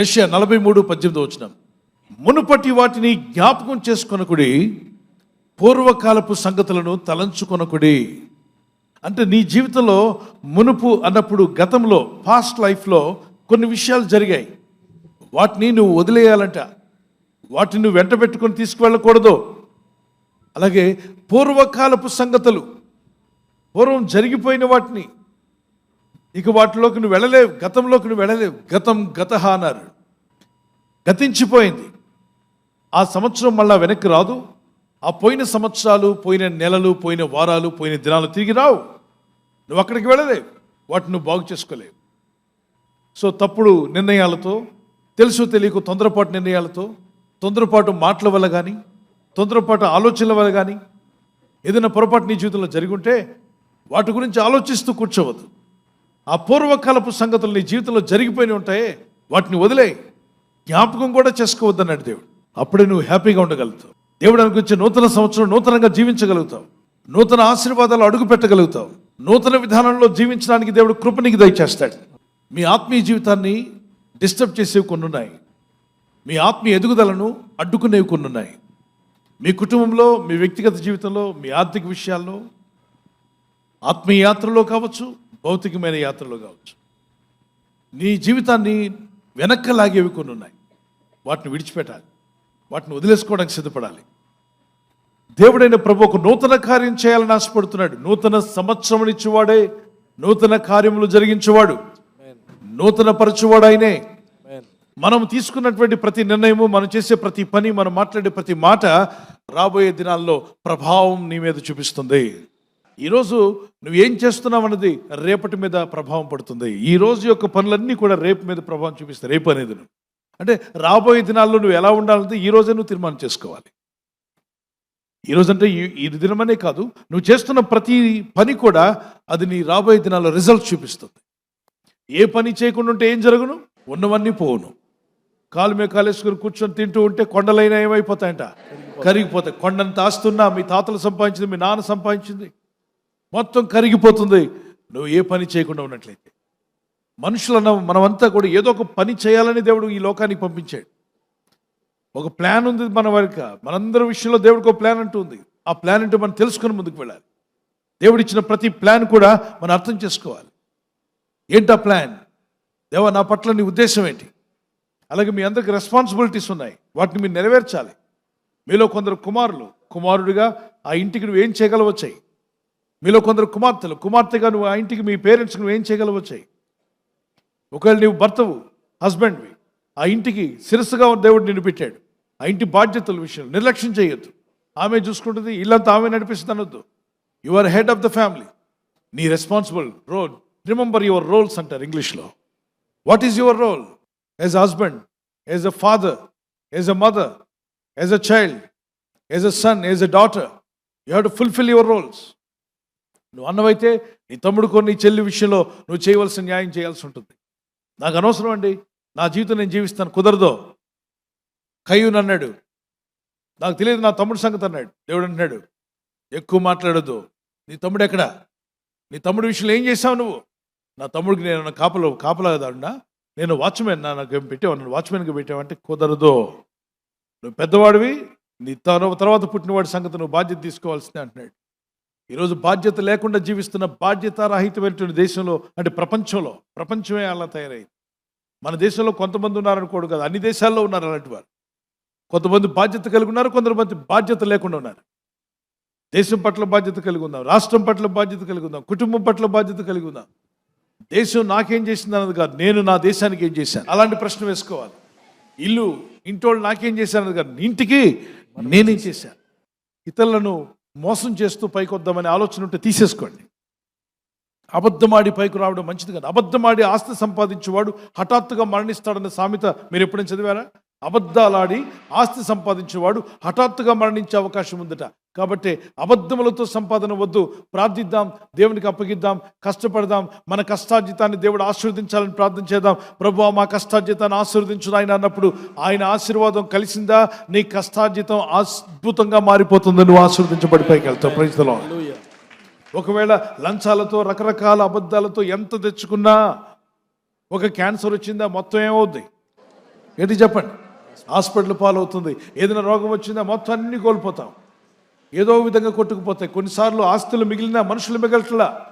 యశ నలభై మూడు పద్దెనిమిది వచ్చిన మునుపటి వాటిని జ్ఞాపకం చేసుకొనకుడి పూర్వకాలపు సంగతులను తలంచుకొనకుడి. అంటే నీ జీవితంలో మునుపు అన్నప్పుడు గతంలో పాస్ట్ లైఫ్లో కొన్ని విషయాలు జరిగాయి. వాటిని నువ్వు వదిలేయాలంట. వాటిని నువ్వు వెంట పెట్టుకొని తీసుకువెళ్ళకూడదు. అలాగే పూర్వకాలపు సంగతులు పూర్వం జరిగిపోయిన వాటిని ఇక వాటిలోకి నువ్వు వెళ్ళలేవు గతంలోకి నువ్వు వెళ్ళలేవు. గతం గత అన్నారు. గతించిపోయింది. ఆ సంవత్సరం మళ్ళా వెనక్కి రాదు. ఆ పోయిన సంవత్సరాలు పోయిన నెలలు పోయిన వారాలు పోయిన దినాలు తిరిగి రావు. నువ్వు అక్కడికి వెళ్ళలేవు. వాటిని నువ్వు బాగు చేసుకోలేవు. సో తప్పుడు నిర్ణయాలతో తెలుసు తెలియకు తొందరపాటు నిర్ణయాలతో తొందరపాటు మాటల వల్ల కానీ తొందరపాటు ఆలోచనల వల్ల కానీ ఏదైనా పొరపాటు నీ జీవితంలో జరిగి ఉంటే వాటి గురించి ఆలోచిస్తూ కూర్చోవద్దు. ఆ పూర్వకాలపు సంగతులు నీ జీవితంలో జరిగిపోయి ఉంటాయి వాటిని వదిలే జ్ఞాపకం కూడా చేసుకోవద్దన్నాడు దేవుడు. అప్పుడే నువ్వు హ్యాపీగా ఉండగలుగుతావు. దేవుడు అనుకుంటే నూతన సంవత్సరం నూతనంగా జీవించగలుగుతావు. నూతన ఆశీర్వాదాలు అడుగు పెట్టగలుగుతావు. నూతన విధానంలో జీవించడానికి దేవుడు కృపనికి దయచేస్తాడు. మీ ఆత్మీయ జీవితాన్ని డిస్టర్బ్ చేసేవి కొన్ని ఉన్నాయి మీ ఆత్మీయ ఎదుగుదలను అడ్డుకునేవి కొన్ని ఉన్నాయి మీ కుటుంబంలో మీ వ్యక్తిగత జీవితంలో మీ ఆర్థిక విషయాల్లో ఆత్మీయ యాత్రలో కావచ్చు భౌతికమైన యాత్రలు కావచ్చు. నీ జీవితాన్ని వెనక్కి లాగేవి కొన్ని ఉన్నాయి. వాటిని విడిచిపెట్టాలి. వాటిని వదిలేసుకోవడానికి సిద్ధపడాలి. దేవుడైన ప్రభు ఒక నూతన కార్యం చేయాలని ఆశపడుతున్నాడు. నూతన సంవత్సరం ఇచ్చేవాడే నూతన కార్యములు జరిగించేవాడు. నూతన పరచువాడు ఆయనే మనం తీసుకున్నటువంటి ప్రతి నిర్ణయము మనం చేసే ప్రతి పని మనం మాట్లాడే ప్రతి మాట రాబోయే దినాల్లో ప్రభావం నీ మీద చూపిస్తుంది. ఈరోజు నువ్వేం చేస్తున్నావు అన్నది రేపటి మీద ప్రభావం పడుతుంది. ఈ రోజు యొక్క పనులన్నీ కూడా రేపు మీద ప్రభావం చూపిస్తాయి. రేపు అనేది నువ్వు. అంటే రాబోయే దినాల్లో నువ్వు ఎలా ఉండాలంటే ఈ రోజే నువ్వు తీర్మానం చేసుకోవాలి. ఈ అంటే ఈ ఈ దినమనే కాదు నువ్వు చేస్తున్న ప్రతి పని కూడా అది నీ రాబోయే దినాల్లో రిజల్ట్ చూపిస్తుంది. ఏ పని చేయకుండా ఉంటే ఏం జరగను? ఉన్నవన్నీ పోవును. కాలు మీద కాలేసుకుని కూర్చొని తింటూ ఉంటే కొండలైనా ఏమైపోతాయంట? కరిగిపోతాయి. కొండంత ఆస్తున్నా మీ తాతలు సంపాదించింది మీ నాన్న సంపాదించింది. మొత్తం కరిగిపోతుంది. నువ్వు ఏ పని చేయకుండా ఉన్నట్లయితే. మనుషులన్న మనమంతా కూడా ఏదో ఒక పని చేయాలని దేవుడు ఈ లోకానికి పంపించాడు. ఒక ప్లాన్ ఉంది మన వరకు. మనందరి విషయంలో దేవుడికి ఒక ప్లాన్ అంటూ ఉంది. ఆ ప్లాన్ అంటే మనం తెలుసుకుని ముందుకు వెళ్ళాలి. దేవుడు ఇచ్చిన ప్రతి ప్లాన్ కూడా మనం అర్థం చేసుకోవాలి. ఏంటి ఆ ప్లాన్? దేవా నా పట్ల నీ ఉద్దేశం ఏంటి? అలాగే మీ అందరికి రెస్పాన్సిబిలిటీస్ ఉన్నాయి. వాటిని మీరు నెరవేర్చాలి. మీలో కొందరు కుమారులు. కుమారుడిగా ఆ ఇంటికి నువ్వు ఏం చేయగలవచ్చాయి మీలో కొందరు కుమార్తెలు కుమార్తెగా నువ్వు ఆ ఇంటికి మీ పేరెంట్స్కి నువ్వు ఏం చేయగలవచ్చాయి ఒకవేళ నీవు భర్తవు హస్బెండ్వి ఆ ఇంటికి శిరస్సుగా దేవుడు నిన్ను పెట్టాడు. ఆ ఇంటి బాధ్యతల విషయం నిర్లక్ష్యం చేయొద్దు. ఆమె చూసుకుంటుంది ఇల్లంతా ఆమె నడిపిస్తుంది అనొద్దు. You are head of the family నీ responsible role remember your roles అంటారు ఇంగ్లీష్లో. What is your role as husband as a father as a mother as a child as a son as a daughter you have to fulfil your roles నువ్వు అన్నవైతే నీ తమ్ముడు కొన్ని చెల్లి విషయంలో నువ్వు చేయవలసిన న్యాయం చేయాల్సి ఉంటుంది. నాకు అనవసరం అండి. నా జీవితం నేను జీవిస్తాను. కుదరదో. కయ్యూన్ అన్నాడు. నాకు తెలియదు నా తమ్ముడు సంగతి అన్నాడు. దేవుడు అంటున్నాడు. ఎక్కువ మాట్లాడద్దు. నీ తమ్ముడు ఎక్కడా? నీ తమ్ముడు విషయంలో ఏం చేసావు నువ్వు? నా తమ్ముడికి నేను కాపలో కాపలాదాడునా నేను వాచ్మెన్. నాకు ఏం పెట్టావు? నన్ను వాచ్మెన్గా పెట్టావంటే కుదరదు. నువ్వు పెద్దవాడివి. నీ తర్వాత పుట్టినవాడి సంగతి నువ్వు బాధ్యత తీసుకోవాల్సిందే అంటున్నాడు. ఈరోజు బాధ్యత లేకుండా జీవిస్తున్న బాధ్యతారహితమైనటువంటి దేశంలో అంటే ప్రపంచంలో ప్రపంచమే అలా తయారైంది. మన దేశంలో కొంతమంది ఉన్నారనుకోడు కదా అన్ని దేశాల్లో ఉన్నారు అలాంటి వారు. కొంతమంది బాధ్యత కలిగి ఉన్నారు కొంతమంది బాధ్యత లేకుండా ఉన్నారు. దేశం పట్ల బాధ్యత కలిగి ఉందాం రాష్ట్రం పట్ల బాధ్యత కలిగి ఉందాం కుటుంబం పట్ల బాధ్యత కలిగి ఉందాం. దేశం నాకేం చేసింది అన్నది కాదు నేను నా దేశానికి ఏం చేశాను? అలాంటి ప్రశ్న వేసుకోవాలి. ఇల్లు ఇంటోళ్ళు నాకేం చేశాను అన్నది కాదు ఇంటికి నేనేం చేశాను? ఇతరులను మోసం చేస్తూ పైకి వద్దామనే ఆలోచన ఉంటే తీసేసుకోండి. అబద్ధమాడి పైకి రావడం మంచిది కాదు. అబద్ధమాడి ఆస్తి సంపాదించేవాడు హఠాత్తుగా మరణిస్తాడన్న సామెత మీరు ఎప్పుడైనా చదివారా? అబద్ధాలాడి ఆస్తి సంపాదించేవాడు హఠాత్తుగా మరణించే అవకాశం ఉందట. కాబట్టి అబద్ధములతో సంపాదన వద్దు. ప్రార్థిద్దాం దేవునికి అప్పగిద్దాం కష్టపడదాం మన కష్టార్జితాన్ని దేవుడు ఆశీర్వదించాలని ప్రార్థన చేద్దాం. ప్రభు మా కష్టార్జితాన్ని ఆశీర్వదించు ఆయన అన్నప్పుడు ఆయన ఆశీర్వాదం కలిసిందా? నీ కష్టార్జితం అద్భుతంగా మారిపోతుంది నువ్వు ఆశీర్వదించబడి పైకి వెళ్తావు. ప్రజలో ఒకవేళ లంచాలతో రకరకాల అబద్ధాలతో ఎంత తెచ్చుకున్నా ఒక క్యాన్సర్ వచ్చిందా? మొత్తం ఏమవుద్ది? ఏంటి చెప్పండి? హాస్పిటల్ పాలవుతుంది. ఏదైనా రోగం వచ్చిందా? మొత్తం అన్ని కోల్పోతాం. ఏదో విధంగా కొట్టుకుపోతాయి. కొన్నిసార్లు ఆస్తులు మిగిలిన మనుషులు మిగలట్లా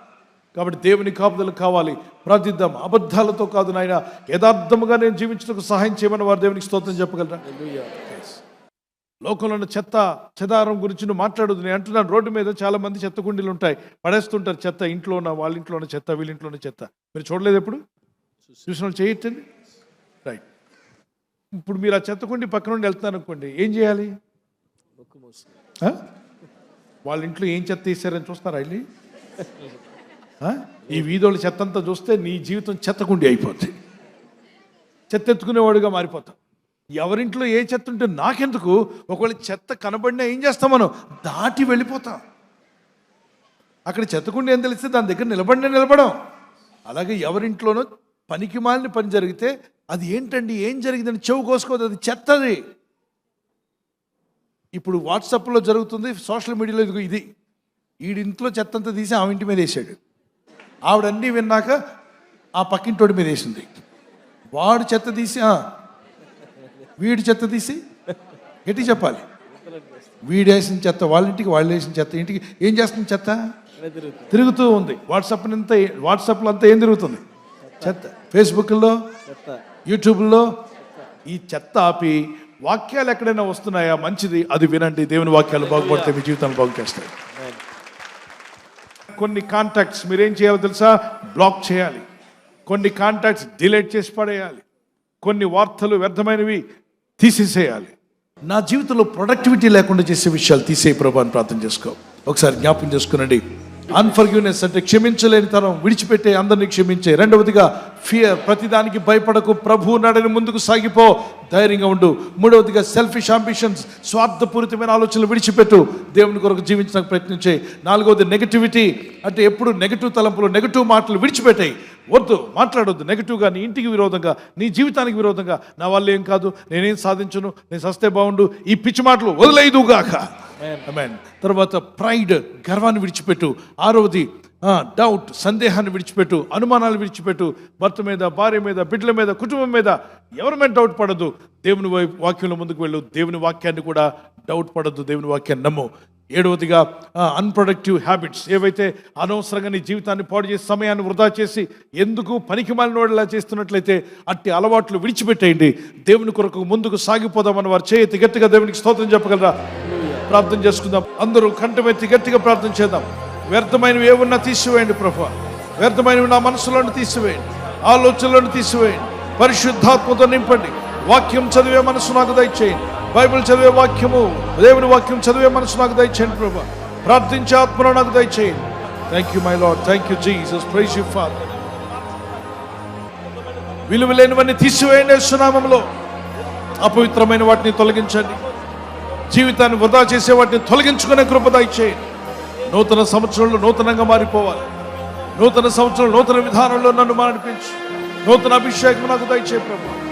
కాబట్టి దేవుని కాపుదలు కావాలి. ప్రార్థిద్దాం. అబద్ధాలతో కాదు నాయన. యథార్థముగా నేను జీవించడానికి సహాయం చేయమని వారు దేవునికి స్తోత్రం చెప్పగలరా. లోకంలో ఉన్న చెత్త చెదారం గురించి నువ్వు మాట్లాడదు నేను అంటున్నాను రోడ్డు మీద చాలా మంది చెత్త కుండీలు ఉంటాయి. పడేస్తుంటారు చెత్త. ఇంట్లో ఉన్న వాళ్ళ ఇంట్లో ఉన్న చెత్త వీళ్ళ ఇంట్లో ఉన్న చెత్త. మీరు చూడలేదు ఎప్పుడు? చూసిన చేయొచ్చండి? రైట్ ఇప్పుడు మీరు ఆ చెత్త కుండి పక్క నుండి వెళ్తున్నారు అనుకోండి ఏం చేయాలి? వాళ్ళ ఇంట్లో ఏం చెత్త తీసారని చూస్తారా వెళ్ళి? ఈ వీధుల చెత్త అంతా చూస్తే నీ జీవితం చెత్తకుండి అయిపోద్ది. చెత్త ఎత్తుకునేవాడుగా మారిపోతాం. ఎవరింట్లో ఏ చెత్త ఉంటే నాకెందుకు? ఒకవేళ చెత్త కనబడినా ఏం చేస్తాం మనం? దాటి వెళ్ళిపోతాం. అక్కడ చెత్తకుండి ఏం తెలిస్తే దాని దగ్గర నిలబడినా నిలబడం. అలాగే ఎవరింట్లోనో పనికి మాలిన పని జరిగితే అది ఏంటండి? ఏం జరిగిందని చెవు కోసుకోదు. అది చెత్తది. ఇప్పుడు వాట్సాప్లో జరుగుతుంది సోషల్ మీడియాలో ఇదిగో ఇది. ఈడింట్లో చెత్త అంతా తీసి ఆమె ఇంటి మీద వేసాడు. ఆవిడ అన్నీ విన్నాక ఆ పక్కింటోడి మీద వేసింది. వాడు చెత్త తీసి "ఆ, వీడి చెత్త తీసి ఎట్టి చెప్పాలి. వీడు వేసిన చెత్త వాళ్ళ ఇంటికి వాళ్ళు వేసిన చెత్త ఇంటికి. ఏం చేస్తుంది చెత్త? తిరుగుతూ ఉంది. వాట్సాప్ అంతా వాట్సాప్లో అంతా ఏం తిరుగుతుంది? చెత్త. ఫేస్బుక్లో యూట్యూబ్లో ఈ చెత్త ఆపి వాక్యాలు ఎక్కడైనా వస్తున్నాయా? మంచిది అది వినండి. దేవుని వాక్యాలు బాగుపడితే మీ జీవితాన్ని బాగు చేస్తాయి కొన్ని కాంటాక్ట్స్ మీరేం చేయాలో తెలుసా? బ్లాక్ చేయాలి. కొన్ని కాంటాక్ట్స్ డిలీట్ చేసి పడేయాలి. కొన్ని వార్తలు వ్యర్థమైనవి తీసేసేయాలి. నా జీవితంలో ప్రొడక్టివిటీ లేకుండా చేసే విషయాలు తీసే ప్రభావం ప్రార్థన చేసుకో. ఒకసారి జ్ఞాపం చేసుకునండి. అన్ఫర్గ్యూనెస్ అంటే క్షమించలేని తరం విడిచిపెట్టే అందరినీ క్షమించే. రెండవదిగా ఫియర్ ప్రతిదానికి భయపడకు. ప్రభు నడని ముందుకు సాగిపో. ధైర్యంగా ఉండు. మూడవదిగా సెల్ఫిష్ అంబిషన్స్ స్వార్థపూరితమైన ఆలోచనలు విడిచిపెట్టు. దేవుని కొరకు జీవించడానికి ప్రయత్నించే. నాలుగవది నెగటివిటీ అంటే ఎప్పుడు నెగటివ్ తలంపులు నెగటివ్ మాటలు విడిచిపెట్టాయి. వద్దు మాట్లాడొద్దు. నెగటివ్గా నీ ఇంటికి విరోధంగా నీ జీవితానికి విరోధంగా నా వల్ల ఏం కాదు నేనేం సాధించును నేను సస్తే బాగుండు ఈ పిచ్చి మాటలు వదిలేదుగాక. తర్వాత ప్రైడ్ గర్వాన్ని విడిచిపెట్టు. ఆరవది డౌట్ సందేహాన్ని విడిచిపెట్టు. అనుమానాలు విడిచిపెట్టు. భర్త మీద భార్య మీద బిడ్డల మీద కుటుంబం మీద ఎవరి మీద డౌట్ పడదు. దేవుని వాక్యంలో ముందుకు వెళ్ళు. దేవుని వాక్యాన్ని కూడా డౌట్ పడద్దు దేవుని వాక్యాన్ని నమ్ము. ఏడవదిగా అన్ప్రొడక్టివ్ హ్యాబిట్స్ ఏవైతే అనవసరంగా నీ జీవితాన్ని పాడు చేసి సమయాన్ని వృధా చేసి ఎందుకు పనికి మాలినోడిలా చేస్తున్నట్లయితే అట్టి అలవాట్లు విడిచిపెట్టేయండి. దేవుని కొరకు ముందుకు సాగిపోదామని వారు చేయతి గట్టిగా దేవునికి స్తోత్రం చెప్పగలరా? ప్రార్థన చేసుకుందాం. అందరూ కంఠమెత్తి గట్టిగా ప్రార్థన చేద్దాం. వ్యర్థమైనవి ఏమున్నా తీసివేయండి ప్రభు. వ్యర్థమైనవి నా మనసులోని తీసివేయండి. ఆలోచనలను తీసివేయండి. పరిశుద్ధాత్మతో నింపండి. వాక్యం చదివే మనసు నాకు దయచేయండి. బైబిల్ చదివే వాక్యము దేవుని వాక్యం చదివే మనసు నాకు దయచేయండి ప్రభు. ప్రార్థించే ఆత్మలో నాకు దయచేయండి. Thank you my Lord thank you Jesus praise you Father విలువ లేనివన్నీ తీసివేయండి సునామంలో అపవిత్రమైన వాటిని తొలగించండి. జీవితాన్ని వృధా చేసే వాటిని తొలగించుకునే కృప దయచేయండి. నూతన సంవత్సరంలో నూతనంగా మారిపోవాలి. నూతన సంవత్సరం నూతన విధానంలో నన్ను నడిపించు నూతన అభిషేకం నాకు దయచే ప్రభు.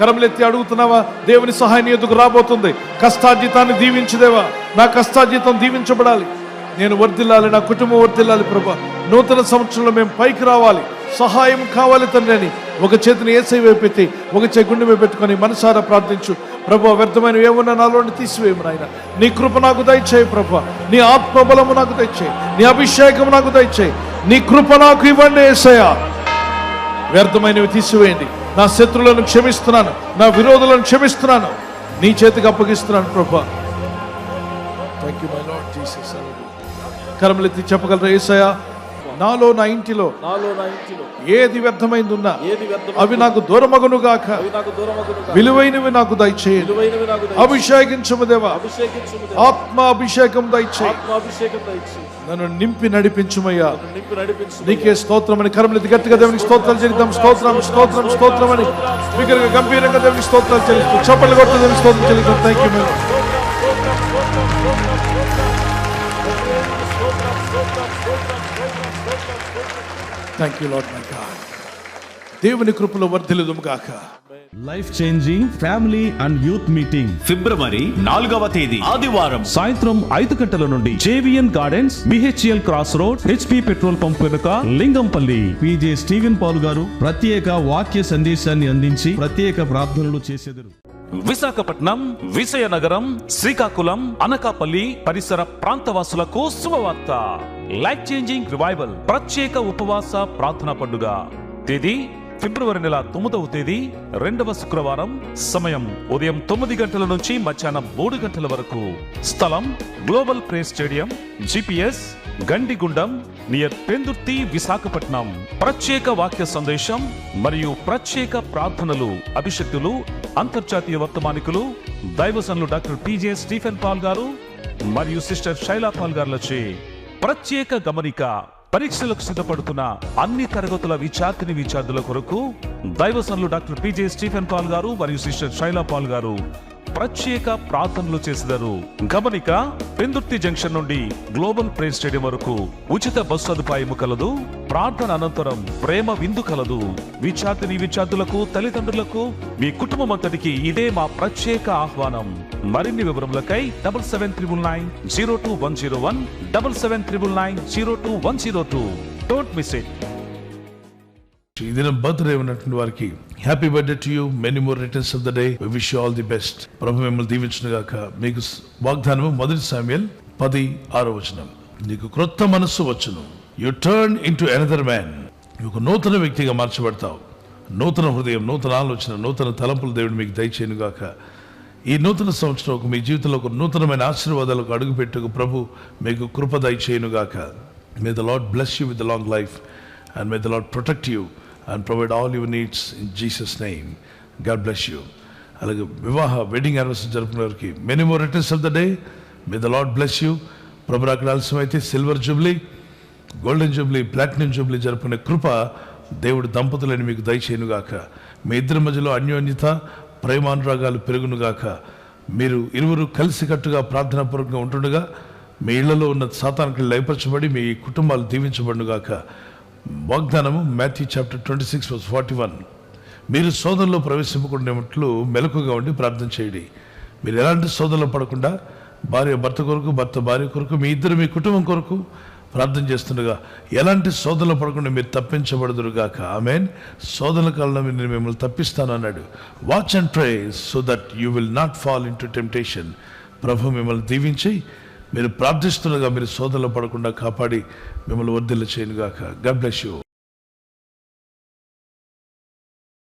కరములెత్తి అడుగుతున్నావా? దేవుని సహాయం ఎదుగు రాబోతుంది. కష్టార్జితాన్ని దీవించుదేవా. నా కష్టార్జితం దీవించబడాలి. నేను వర్ధిల్లాలి నా కుటుంబం వర్దిల్లాలి ప్రభా. నూతన సంవత్సరంలో మేము పైకి రావాలి. సహాయం కావాలి తండ్రి అని ఒక చేతిని ఏసై వైపు ఒక చేయి గుండె మీద పెట్టుకొని మనసారా ప్రార్థించు. ప్రభు వ్యర్థమైన ఏమన్నా నాలోని తీసివేయము నాయన. నీ కృప నాకు దయచేయి ప్రభు. నీ ఆత్మబలము నాకు దయచేయి. నీ అభిషేకం నాకు దయచేయి. నీ కృప నాకు ఇవ్వండి ఏసయ్యా. వ్యర్థమైనవి తీసివేయండి. నా శత్రువులను క్షమిస్తున్నాను నా విరోధులను క్షమిస్తున్నాను. నీ చేతికి అప్పగిస్తున్నాను ప్రభా. Thank you my Lord Jesus కరములెత్తి చెప్పగలరా ఏసయ్య? నాలో నా ఇంటిలో నాలో నా ఇంటిలో ఏది వ్యర్థమైంది ఉన్నా ఏది వ్యర్థం అవి నాకు దూరమగును గాక అవి నాకు దూరమగును విలువైనవి నాకు దయచేయండి విలువైనవి నాకు దయచేయి. అభిషేకించము దేవా. అభిషేకించుము దేవా. ఆత్మ అభిషేకం దయచేయి. ఆత్మాభిషేకం దయచి నన్ను నింపి నడిపించుమయ్యా. నింపి నడిపించు నీకే స్తోత్రం అని కరములెత్తి గట్టిగా దేవునికి స్తోత్రాలు చెల్లిద్దాం. స్తోత్రం స్తోత్రం స్తోత్రం అని బిగ్గరగా గంభీరంగా దేవునికి స్తోత్రాలు చెల్లిస్తూ చప్పట్లు కొట్టు దేవునికి స్తోత్రం చెల్లిద్దాం. Thank you madam thank you Lord my God దేవుని కృపలో వర్ధిల్లుదుము గాక. Life changing family and youth meeting ఫిబ్రవరి నాలుగవ తేదీ ఆదివారం. సాయంత్రం ఐదు గంటల నుండి JVN gardens BHEL cross road HP petrol pump వెనుక లింగంపల్లి. పిజే స్టీవెన్ పాల్ గారు ప్రత్యేక వాక్య సందేశాన్ని అందించి ప్రత్యేక ప్రార్థనలు చేసేదరు. విశాఖపట్నం విజయనగరం శ్రీకాకుళం అనకాపల్లి పరిసర ప్రాంతవాసులకు శుభవార్త. లైఫ్ చేంజింగ్ రివైవల్ ప్రత్యేక ఉపవాస ప్రార్థన పండుగ. తేదీ ఫిబ్రవరి నెల తొమ్మిదవ తేదీ రెండవ శుక్రవారం సమయం ఉదయం తొమ్మిది గంటల నుంచి మధ్యాహ్నం మూడు గంటల వరకు. స్థలం global praise stadium GPS Gandigundam near Pendurthi Visakhapatnam. ప్రత్యేక వాక్య సందేశం మరియు ప్రత్యేక ప్రార్థనలు అభిషక్తులు అంతర్జాతీయ వర్తమానికులు దైవసనులు doctor PJ Stephen Paul garu మరియు సిస్టర్ శైలా పాల్ గారులచే. ప్రత్యేక గమనిక పరీక్షలకు సిద్ధపడుతున్న అన్ని తరగతుల విద్యార్థిని విద్యార్థుల కొరకు దైవసనులు doctor PJ Stephen Paul garu మరియు సిస్టర్ శైలా పాల్ గారు ప్రత్యేక ప్రార్థనలు చేసినారు. గమనిక పెందుర్తి జంక్షన్ నుండి గ్లోబల్ ప్రేస్ స్టేడియం వరకు ఉచిత బస్సు సదుపాయం కలదు. ప్రార్థన అనంతరం ప్రేమ విందు కలదు. విద్యార్థిని విద్యార్థులకు తల్లిదండ్రులకు మీ కుటుంబం అంతటికి ఇదే మా ప్రత్యేక ఆహ్వానం. మరిన్ని వివరములకై double seven triple nine zero two one zero one double seven triple nine zero two one zero two. Don't miss it ఈ దినం బర్త్డే ఉన్నటువంటి వారికి happy birthday to you. Many more returns of the day wish all the best ప్రభు మిమ్మల్ని దీవించిన గాక. మీకు వాగ్దానము మొదటి సామ్యల్ పది ఆరో వచనం. నీకు క్రొత్త మనస్సు వచ్చును. You turn into another man ఒక నూతన వ్యక్తిగా మార్చబడతావు. నూతన హృదయం నూతన ఆలోచన నూతన తలంపులు దేవుడు మీకు దయచేయనుగాక ఈ నూతన సంవత్సరం ఒక మీ జీవితంలో ఒక నూతనమైన ఆశీర్వాదాలకు అడుగుపెట్టుకు ప్రభు మీకు కృప దయచేయనుగాక may the Lord bless you with long life and may the Lord protect you and provide all your needs in Jesus name God bless you అలాగే వివాహ వెడ్డింగ్ యానివర్సరీ జరుపుకునే వారికి many more returns of the day may the Lord bless you ప్రభు అక్కడ అయితే silver jubilee golden jubilee platinum jubilee జరుపుకునే కృప దేవుడు దంపతులని మీకు దయచేయునుగాక. మీ ఇద్దరి మధ్యలో అన్యోన్యత ప్రేమానురాగాలు పెరుగునుగాక. మీరు ఇరువురు కలిసికట్టుగా ప్రార్థనాపూర్వకంగా ఉంటుండగా మీ ఇళ్ళలో ఉన్న సాతానికి లయపరచబడి మీ కుటుంబాలు దీవించబడునుగాక. వాగ్దానము Matthew chapter twenty six forty one మీరు శోధనలో ప్రవేశింపకుండాట్లు మెలకుగా ఉండి ప్రార్థన చేయండి. మీరు ఎలాంటి శోధనలో పడకుండా భార్య భర్త కొరకు భర్త భార్య కొరకు మీ ఇద్దరు మీ కుటుంబం కొరకు ప్రార్థన చేస్తుండగా ఎలాంటి శోధనలు పడకుండా మీరు తప్పించబడదురుగాక. ఆమెన్. శోధన కాలంలో నేను మిమ్మల్ని తప్పిస్తాను అన్నాడు. Watch and pray so that you will not fall into temptation ప్రభు మిమ్మల్ని దీవించి మీరు ప్రార్థిస్తుండగా మీరు శోధనలు పడకుండా కాపాడి మిమ్మల్ని వర్ధిల్ల చేయనుగాక గాడ్ బ్లెస్ యూ